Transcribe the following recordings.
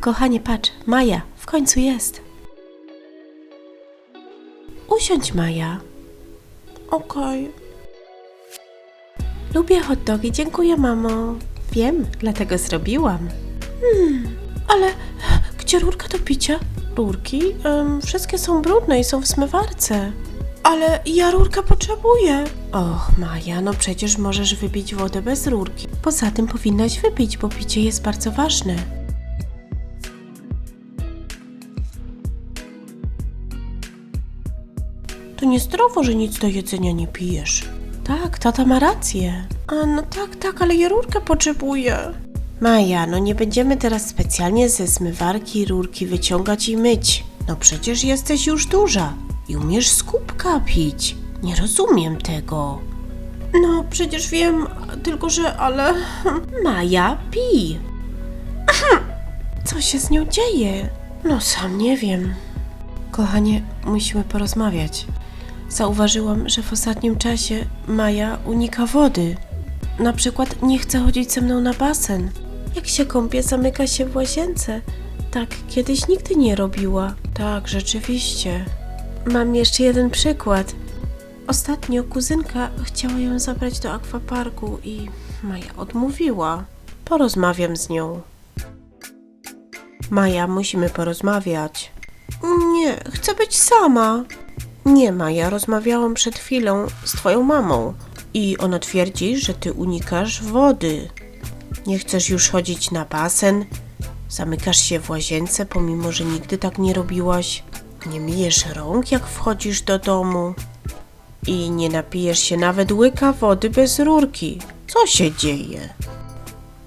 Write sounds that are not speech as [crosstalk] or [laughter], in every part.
kochanie, patrz, Maja, w końcu jest. Usiądź, Maja. Okej. Lubię hot dogi, dziękuję, mamo. Wiem, dlatego zrobiłam. Hmm, ale gdzie rurka do picia? Rurki? Em, wszystkie są brudne i są w zmywarce. Ale ja rurka potrzebuję. Och, Maja, no przecież możesz wypić wodę bez rurki. Poza tym powinnaś wypić, bo picie jest bardzo ważne. To niezdrowo, że nic do jedzenia nie pijesz. Tak, tata ma rację. A no tak, tak, ale ja rurkę potrzebuję. Maja, no nie będziemy teraz specjalnie ze zmywarki rurki wyciągać i myć. No przecież jesteś już duża i umiesz z kubka pić. Nie rozumiem tego. No przecież wiem, tylko że ale... [laughs] Maja, pij. Co się z nią dzieje? No sam nie wiem. Kochanie, musimy porozmawiać. Zauważyłam, że w ostatnim czasie Maja unika wody. Na przykład nie chce chodzić ze mną na basen. Jak się kąpie, zamyka się w łazience. Tak kiedyś nigdy nie robiła. Tak, rzeczywiście. Mam jeszcze jeden przykład. Ostatnio kuzynka chciała ją zabrać do akwaparku i Maja odmówiła. Porozmawiam z nią. Maja, musimy porozmawiać. Nie, chcę być sama. Nie, Maja, rozmawiałam przed chwilą z twoją mamą i ona twierdzi, że ty unikasz wody. Nie chcesz już chodzić na basen, zamykasz się w łazience, pomimo że nigdy tak nie robiłaś. Nie myjesz rąk, jak wchodzisz do domu. I nie napijesz się nawet łyka wody bez rurki. Co się dzieje?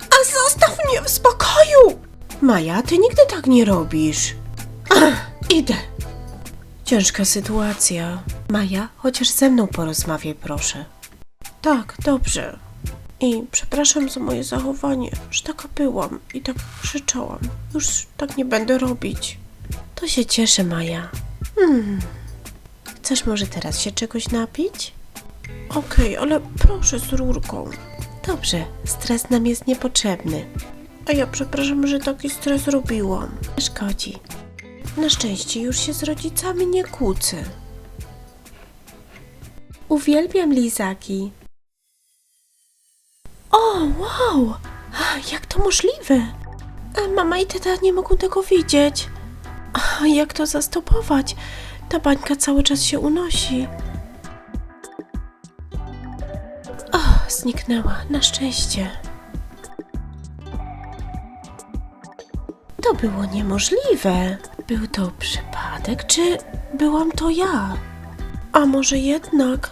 A zostaw mnie w spokoju! Maja, ty nigdy tak nie robisz. Ach, idę. Ciężka sytuacja. Maja, chociaż ze mną porozmawiaj, proszę. Tak, dobrze. I przepraszam za moje zachowanie, że taka byłam i tak krzyczałam. Już tak nie będę robić. To się cieszę, Maja. Hmm. Chcesz może teraz się czegoś napić? Okej, ale proszę z rurką. Dobrze, stres nam jest niepotrzebny. A ja przepraszam, że taki stres robiłam. Nie szkodzi. Na szczęście już się z rodzicami nie kłócę. Uwielbiam lizaki. O, wow! Jak to możliwe? E, Mama i tata nie mogą tego widzieć. Jak to zastopować? Ta bańka cały czas się unosi. O, zniknęła, na szczęście. To było niemożliwe. Był to przypadek, czy byłam to ja? A może jednak?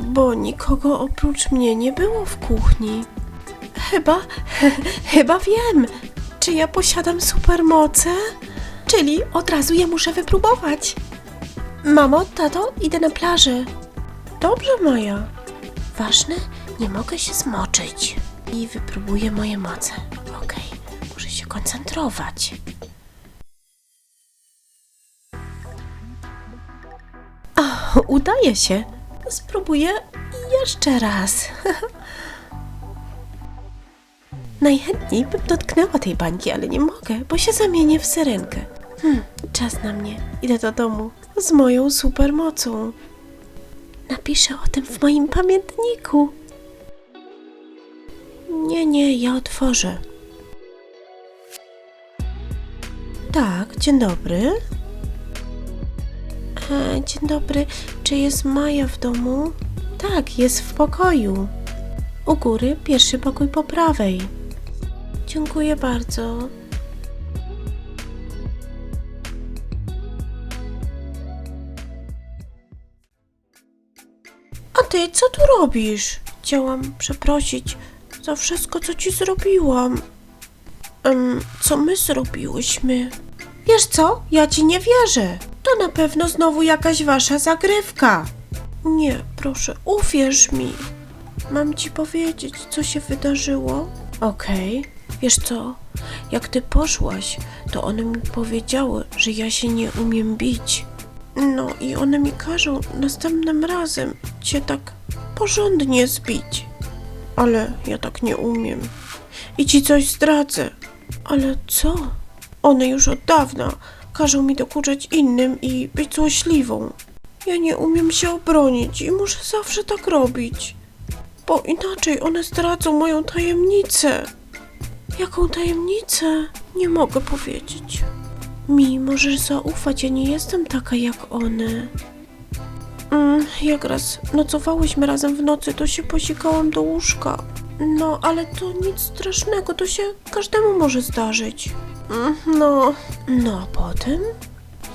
Bo nikogo oprócz mnie nie było w kuchni. Chyba, [laughs] chyba wiem. Czy ja posiadam supermoce? Czyli od razu je muszę wypróbować. Mamo, tato, idę na plażę. Dobrze, Maja. Ważne, nie mogę się zmoczyć. I wypróbuję moje moce. Koncentrować. O, udaje się. Spróbuję jeszcze raz. [laughs] Najchętniej bym dotknęła tej bańki, ale nie mogę, bo się zamienię w syrenkę. Hmm, czas na mnie. Idę do domu z moją supermocą. Napiszę o tym w moim pamiętniku. Nie, nie, ja otworzę. Tak, dzień dobry. E, dzień dobry, czy jest Maja w domu? Tak, jest w pokoju. U góry, pierwszy pokój po prawej. Dziękuję bardzo. A ty co tu robisz? Chciałam przeprosić za wszystko, co ci zrobiłam. Co my zrobiłyśmy? Wiesz co? Ja ci nie wierzę. To na pewno znowu jakaś wasza zagrywka. Nie, proszę, uwierz mi. Mam ci powiedzieć, co się wydarzyło? Okej. Wiesz co? Jak ty poszłaś, to one mi powiedziały, że ja się nie umiem bić. No i one mi każą następnym razem cię tak porządnie zbić. Ale ja tak nie umiem. I ci coś zdradzę. Ale co? One już od dawna każą mi dokuczać innym i być złośliwą. Ja nie umiem się obronić i muszę zawsze tak robić, bo inaczej one zdradzą moją tajemnicę. Jaką tajemnicę? Nie mogę powiedzieć. Mi możesz zaufać, ja nie jestem taka jak one. Mm, jak raz nocowałyśmy razem w nocy, to się posikałam do łóżka. No, ale to nic strasznego, to się każdemu może zdarzyć. Mm, no, no a potem?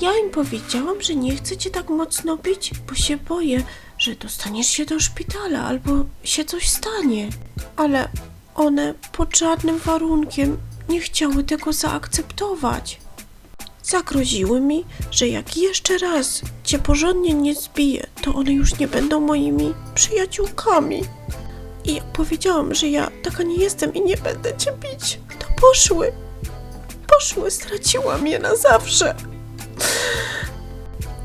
Ja im powiedziałam, że nie chcę cię tak mocno bić, bo się boję, że dostaniesz się do szpitala albo się coś stanie. Ale one pod żadnym warunkiem nie chciały tego zaakceptować. Zagroziły mi, że jak jeszcze raz cię porządnie nie zbiję, to one już nie będą moimi przyjaciółkami. I jak powiedziałam, że ja taka nie jestem i nie będę cię bić, to poszły. Poszły, straciłam je na zawsze.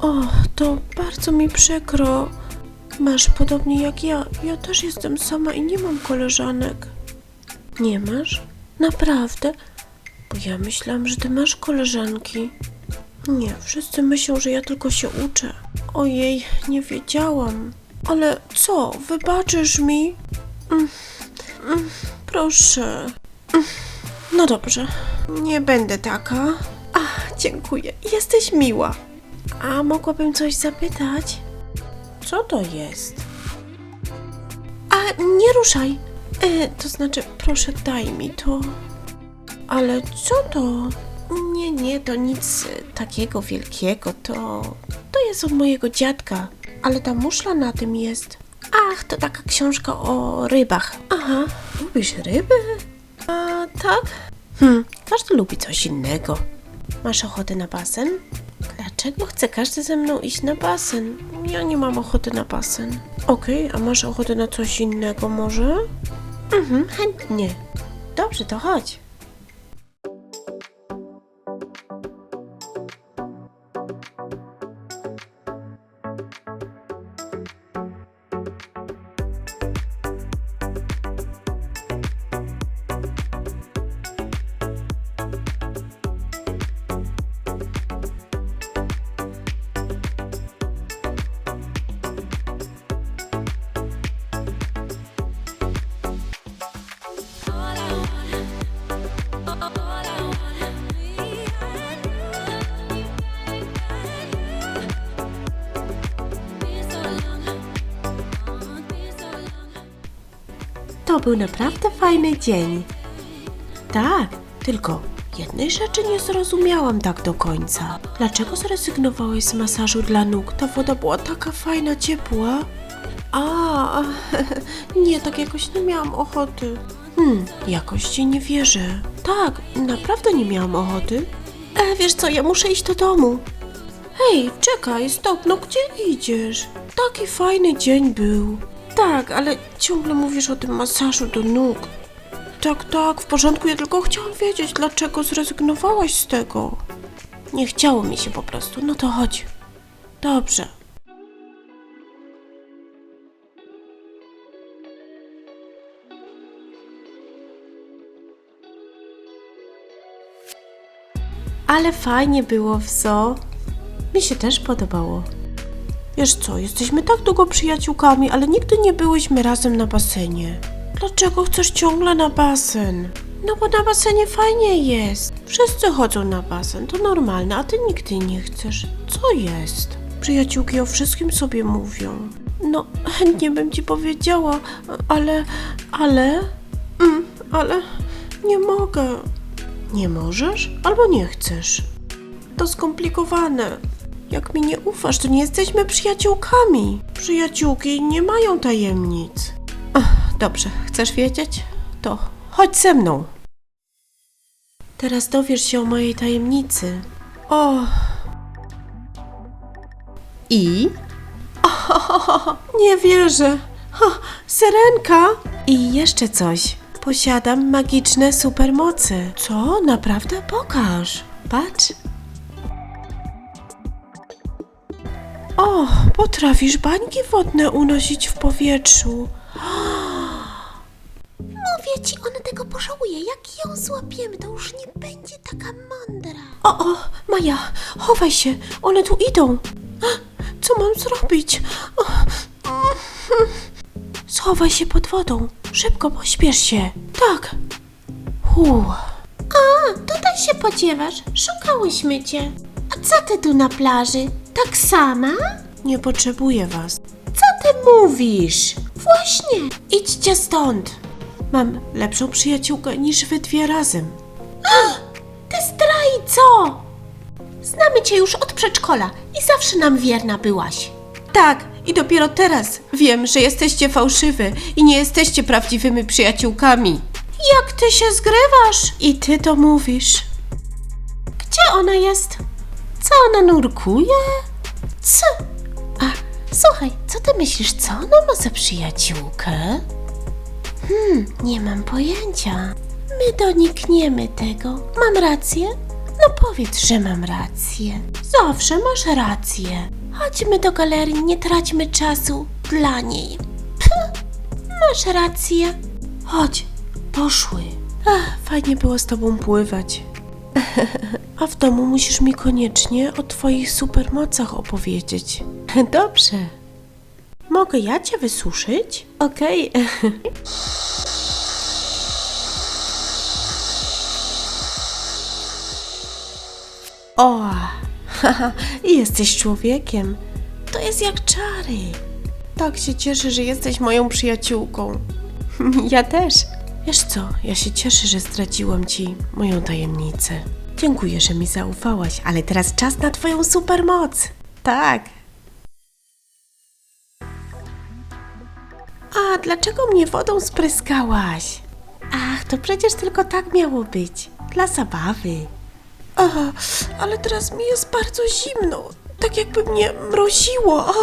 O, to bardzo mi przykro. Masz podobnie jak ja. Ja też jestem sama i nie mam koleżanek. Nie masz? Naprawdę? Bo ja myślałam, że ty masz koleżanki. Nie, wszyscy myślą, że ja tylko się uczę. Ojej, nie wiedziałam. Ale co, wybaczysz mi? Mm, mm, proszę. Mm, No dobrze, nie będę taka. Ach, dziękuję, jesteś miła. A mogłabym coś zapytać? Co to jest? A nie ruszaj. E, to znaczy, proszę, daj mi to. Ale co to? Nie, nie, to nic takiego wielkiego. To. To jest od mojego dziadka. Ale ta muszla na tym jest. Ach, to taka książka o rybach. Aha, lubisz ryby? A tak? Hm, każdy lubi coś innego. Masz ochotę na basen? Dlaczego chce każdy ze mną iść na basen? Ja nie mam ochoty na basen. Okej, a masz ochotę na coś innego może? Mhm, chętnie. Dobrze, to chodź. To był naprawdę fajny dzień. Tak, tylko jednej rzeczy nie zrozumiałam tak do końca. Dlaczego zrezygnowałeś z masażu dla nóg? Ta woda była taka fajna, ciepła. A, [laughs] nie, tak jakoś nie miałam ochoty. Hmm, jakoś ci nie wierzę. Tak, naprawdę nie miałam ochoty. E, wiesz co, ja muszę iść do domu. Hej, czekaj, stop, no gdzie idziesz? Taki fajny dzień był. Tak, ale ciągle mówisz o tym masażu do nóg. Tak, tak, w porządku, ja tylko chciałam wiedzieć, dlaczego zrezygnowałaś z tego. Nie chciało mi się po prostu, no to chodź. Dobrze. Ale fajnie było w zoo. Mi się też podobało. Wiesz co, jesteśmy tak długo przyjaciółkami, ale nigdy nie byłyśmy razem na basenie. Dlaczego chcesz ciągle na basen? No bo na basenie fajnie jest. Wszyscy chodzą na basen, to normalne, a ty nigdy nie chcesz. Co jest? Przyjaciółki o wszystkim sobie mówią. No, chętnie bym ci powiedziała, ale, ale, mm, ale nie mogę. Nie możesz albo nie chcesz? To skomplikowane. Jak mi nie ufasz, to nie jesteśmy przyjaciółkami. Przyjaciółki nie mają tajemnic. Ach, dobrze, chcesz wiedzieć? To chodź ze mną. Teraz dowiesz się o mojej tajemnicy. O. I? O, [laughs] nie wierzę. O, syrenka. I jeszcze coś. Posiadam magiczne supermocy. Co? Naprawdę? Pokaż. Patrz. O, potrafisz bańki wodne unosić w powietrzu. Mówię ci, ona tego pożałuje. Jak ją złapiemy, to już nie będzie taka mądra. O, o, Maja, chowaj się, one tu idą. Co mam zrobić? Schowaj się pod wodą. Szybko, pośpiesz się. Tak. Hu. A, tutaj się podziewasz. Szukałyśmy cię. A co ty tu na plaży? Tak sama? Nie potrzebuję was. Co ty mówisz? Właśnie. Idźcie stąd. Mam lepszą przyjaciółkę niż wy dwie razem. Ty zdrajco! Znamy cię już od przedszkola i zawsze nam wierna byłaś. Tak, i dopiero teraz wiem, że jesteście fałszywe i nie jesteście prawdziwymi przyjaciółkami. Jak ty się zgrywasz? I ty to mówisz. Gdzie ona jest? Co ona nurkuje? Co? A, słuchaj, co ty myślisz, co ona ma za przyjaciółkę? Hmm, nie mam pojęcia. My donikniemy tego. Mam rację? No powiedz, że mam rację. Zawsze masz rację. Chodźmy do galerii, nie traćmy czasu dla niej. Pff, masz rację. Chodź, poszły. Ach, fajnie było z tobą pływać. [laughs] A w domu musisz mi koniecznie o twoich supermocach opowiedzieć. [laughs] Dobrze. Mogę ja cię wysuszyć? Okej. [laughs] O, haha, [laughs] jesteś człowiekiem. To jest jak czary. Tak się cieszę, że jesteś moją przyjaciółką. Ja też. Wiesz co, ja się cieszę, że zdradziłam ci moją tajemnicę. Dziękuję, że mi zaufałaś, ale teraz czas na twoją supermoc. Tak. A dlaczego mnie wodą spryskałaś? Ach, to przecież tylko tak miało być. Dla zabawy. Aha, ale teraz mi jest bardzo zimno. Tak jakby mnie mroziło.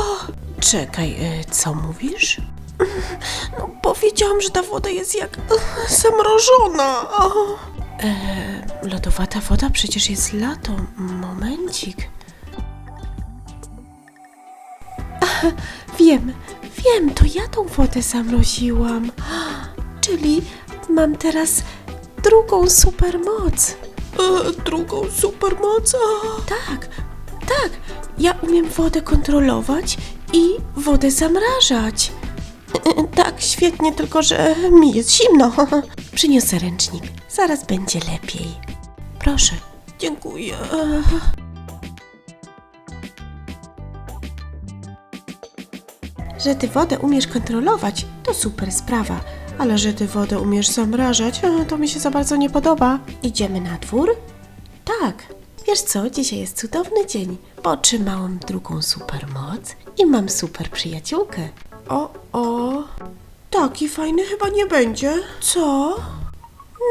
Czekaj, e, co mówisz? No, powiedziałam, że ta woda jest jak e, zamrożona. O. E, lodowata woda przecież jest lato. Momencik. Aha, wiem, wiem, to ja tą wodę zamroziłam. [gasps] Czyli mam teraz drugą supermoc. E, drugą supermoc? Tak, tak. Ja umiem wodę kontrolować i wodę zamrażać. E, Tak, świetnie, tylko że mi jest zimno. [laughs] Przyniosę ręcznik. Zaraz będzie lepiej. Proszę. Dziękuję. Że ty wodę umiesz kontrolować, to super sprawa. Ale że ty wodę umiesz zamrażać, e, to mi się za bardzo nie podoba. Idziemy na dwór? Tak. Wiesz co, dzisiaj jest cudowny dzień, otrzymałam drugą supermoc i mam super przyjaciółkę. O, o. Taki fajny chyba nie będzie. Co?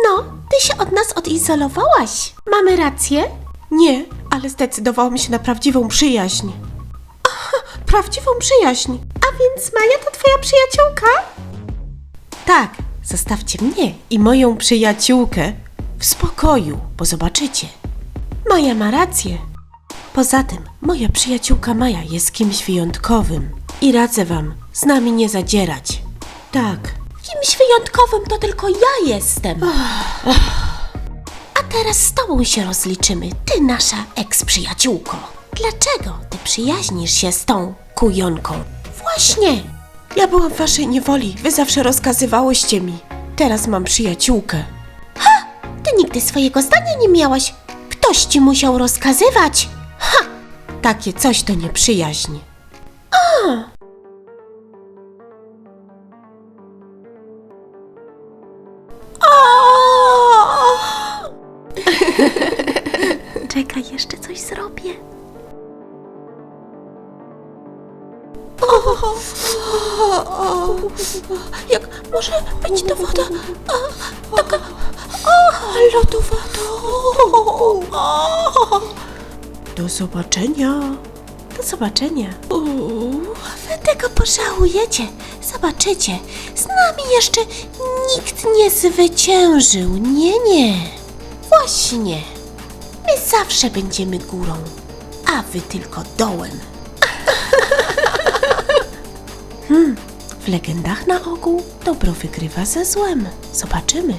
No, ty się od nas odizolowałaś. Mamy rację? Nie, ale zdecydowałam się na prawdziwą przyjaźń. Aha, prawdziwą przyjaźń. A więc Maja to twoja przyjaciółka? Tak, zostawcie mnie i moją przyjaciółkę w spokoju, bo zobaczycie. Maja ma rację. Poza tym, moja przyjaciółka Maja jest kimś wyjątkowym i radzę wam z nami nie zadzierać. Tak, Kimś wyjątkowym to tylko ja jestem. A teraz z tobą się rozliczymy, ty nasza eks-przyjaciółko. Dlaczego ty przyjaźnisz się z tą kujonką? Właśnie, ja byłam w waszej niewoli, wy zawsze rozkazywałyście mi. Teraz mam przyjaciółkę. ty nigdy swojego zdania nie miałaś. Ktoś ci musiał rozkazywać. Ha! Takie coś to nie jeszcze coś zrobię. Jak może być to woda a, taka a, lodowata? Do zobaczenia. Do zobaczenia. Wy tego pożałujecie. Zobaczycie, z nami jeszcze nikt nie zwyciężył. Nie, nie. Właśnie. My zawsze będziemy górą, a wy tylko dołem. [laughs] W legendach na ogół dobro wygrywa ze złem. Zobaczymy.